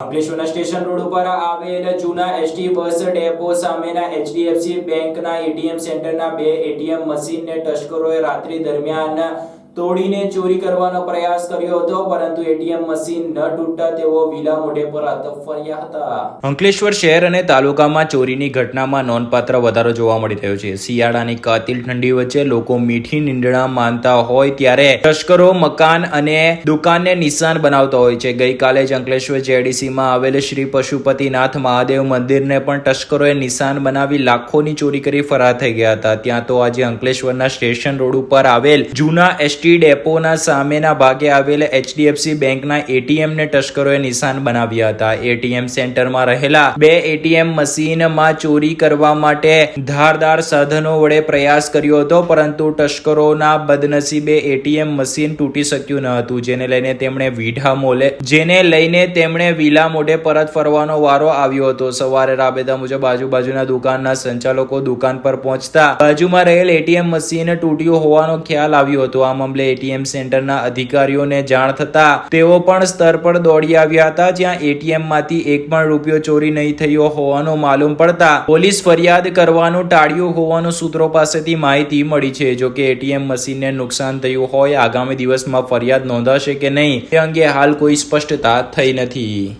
અંકલેશ્વરના station road ઉપર આવેલ જૂના એસટી બસ ડેપો સામેના એચડીએફસી બેંકના એટીએમ સેન્ટરના બે એટીએમ મશીનને તસ્કરોએ રાત્રિ દરમિયાન તોડીને ચોરી કરવાનો પ્રયાસ કર્યો હતો, પરંતુ એટીએમ મશીન ન તૂટતા તેઓ વિલા મોઢે પર ફર્યા હતા. અંકલેશ્વર શહેર અને તાલુકામાં ચોરીની ઘટનામાં નોંધપાત્ર વધારો જોવા મળી રહ્યો છે. શિયાળાની કાતિલ ઠંડી વચ્ચે લોકો મીઠી નીંદણા માનતા હોય ત્યારે તસ્કરો મકાન અને દુકાનને નિશાન બનાવતા હોય છે. ગઈકાલે જ અંકલેશ્વર જેડીસીમાં આવેલ શ્રી પશુપતિનાથ મહાદેવ મંદિરને પણ તસ્કરોએ નિશાન બનાવી લાખોની ચોરી કરી ફરાર થઈ ગયા હતા. ત્યાં તો આજે અંકલેશ્વરના સ્ટેશન રોડ ઉપર આવેલ જૂના એસટી ડેપોના સામેના ભાગે આવેલા એચડીએફસી બેંકના એટીએમ ને તસ્કરોએ નિશાન બનાવ્યા હતા. એટીએમ સેન્ટરમાં રહેલા બે એટીએમ મશીનમાં ચોરી કરવા માટે ધારદાર સાધનો વડે પ્રયાસ કર્યો હતો, પરંતુ તસ્કરોના બદનસીબે એટીએમ મશીન તૂટી શક્યું ન હતું. જેને લઈને તેમણે વીઢા મોલે, જેને લઈને તેમણે વિલા મોઢે પરત ફરવાનો વારો આવ્યો હતો. સવારે રાબેતા મુજબ આજુબાજુના દુકાનના સંચાલકો દુકાન પર પહોંચતા બાજુમાં રહેલ એટીએમ મશીન તૂટ્યું હોવાનો ખ્યાલ આવ્યો હતો. આ મામલે એટીએમ સેન્ટરના અધિકારીઓને જાણ થતા તેઓ પણ સ્તર પર દોડી આવ્યા હતા, જ્યાં એટીએમમાંથી એક પણ રૂપિયો ચોરી નહીં થયો હોવાનું માલુમ પડતા પોલીસ ફરિયાદ કરવાનું ટાળ્યું હોવાનું સૂત્રો પાસેથી માહિતી મળી છે. જો કે એટીએમ મશીનને નુકસાન થયું હોય, આગામી દિવસમાં ફરિયાદ નોંધાશે કે નહીં તે અંગે હાલ કોઈ સ્પષ્ટતા થઈ નથી.